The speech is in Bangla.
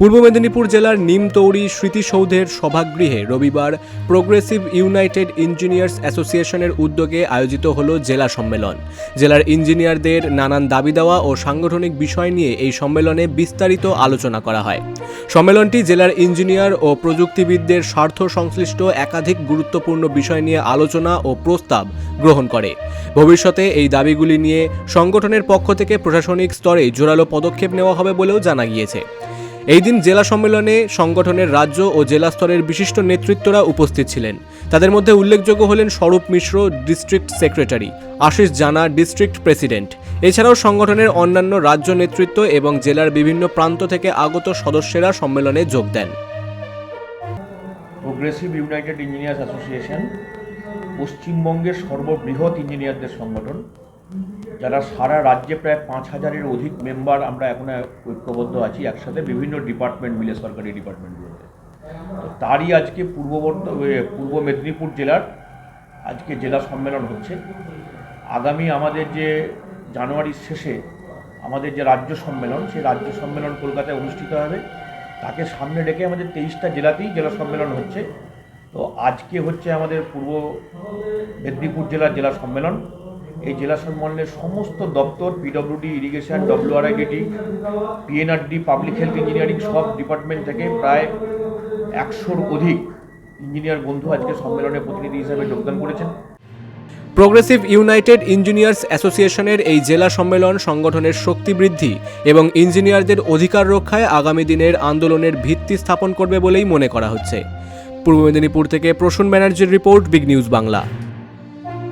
পূর্ব মেদিনীপুর জেলার নিমতৌড়ি স্মৃতিসৌধের সভাগৃহে রবিবার প্রোগ্রেসিভ ইউনাইটেড ইঞ্জিনিয়ার্স অ্যাসোসিয়েশনের উদ্যোগে আয়োজিত হল জেলা সম্মেলন। জেলার ইঞ্জিনিয়ারদের নানান দাবি দেওয়া ও সাংগঠনিক বিষয় নিয়ে এই সম্মেলনে বিস্তারিত আলোচনা করা হয়। সম্মেলনটি জেলার ইঞ্জিনিয়ার ও প্রযুক্তিবিদদের স্বার্থ সংশ্লিষ্ট একাধিক গুরুত্বপূর্ণ বিষয় নিয়ে আলোচনা ও প্রস্তাব গ্রহণ করে। ভবিষ্যতে এই দাবিগুলি নিয়ে সংগঠনের পক্ষ থেকে প্রশাসনিক স্তরে জোরালো পদক্ষেপ নেওয়া হবে বলেও জানা গিয়েছে। এই দিন জেলা সম্মেলনে সংগঠনের রাজ্য ও জেলা স্তরের বিশিষ্ট নেতৃত্বরা উপস্থিত ছিলেন। তাদের মধ্যে উল্লেখযোগ্য হলেন স্বরূপ মিশ্র, ডিস্ট্রিক্ট সেক্রেটারি, আশিস জানা, ডিস্ট্রিক্ট প্রেসিডেন্ট। এছাড়াও সংগঠনের অন্যান্য রাজ্য নেতৃত্ব এবং জেলার বিভিন্ন প্রান্ত থেকে আগত সদস্যেরা সম্মেলনে যোগ দেন। প্রোগ্রেসিভ ইউনাইটেড ইঞ্জিনিয়ার্স অ্যাসোসিয়েশন পশ্চিমবঙ্গের সর্ববৃহৎ ইঞ্জিনিয়ারদের সংগঠন। যারা সারা রাজ্যে প্রায় পাঁচ হাজারের অধিক মেম্বার আমরা এখন ঐক্যবদ্ধ আছি একসাথে বিভিন্ন ডিপার্টমেন্ট মিলে, সরকারি ডিপার্টমেন্টগুলোতে তো তারই আজকে পূর্ব বর্ধ- পূর্ব মেদিনীপুর জেলার আজকে জেলা সম্মেলন হচ্ছে। আগামী আমাদের যে জানুয়ারির শেষে আমাদের যে রাজ্য সম্মেলন, সেই রাজ্য সম্মেলন কলকাতায় অনুষ্ঠিত হবে। তাকে সামনে রেখে আমাদের তেইশটা জেলাতেই জেলা সম্মেলন হচ্ছে। তো আজকে হচ্ছে আমাদের পূর্ব মেদিনীপুর জেলার জেলা সম্মেলন। এই জেলা সম্মেলনের সমস্ত দপ্তর PWD irrigation WRIDT PNRD public health engineering সব ডিপার্টমেন্ট থেকে প্রায় একশোর অধিক ইঞ্জিনিয়ার বন্ধু আজকে সম্মেলনে প্রতিনিধি হিসেবে যোগদান করেছেন। প্রোগ্রেসিভ ইউনাইটেড ইঞ্জিনিয়ার্স অ্যাসোসিয়েশনের এই জেলা সম্মেলন সংগঠনের শক্তি বৃদ্ধি এবং ইঞ্জিনিয়ারদের অধিকার রক্ষায় আগামী দিনের আন্দোলনের ভিত্তি স্থাপন করবে বলেই মনে করা হচ্ছে। পূর্ব মেদিনীপুর থেকে প্রসূন ব্যানার্জির রিপোর্ট বিগ নিউজ বাংলা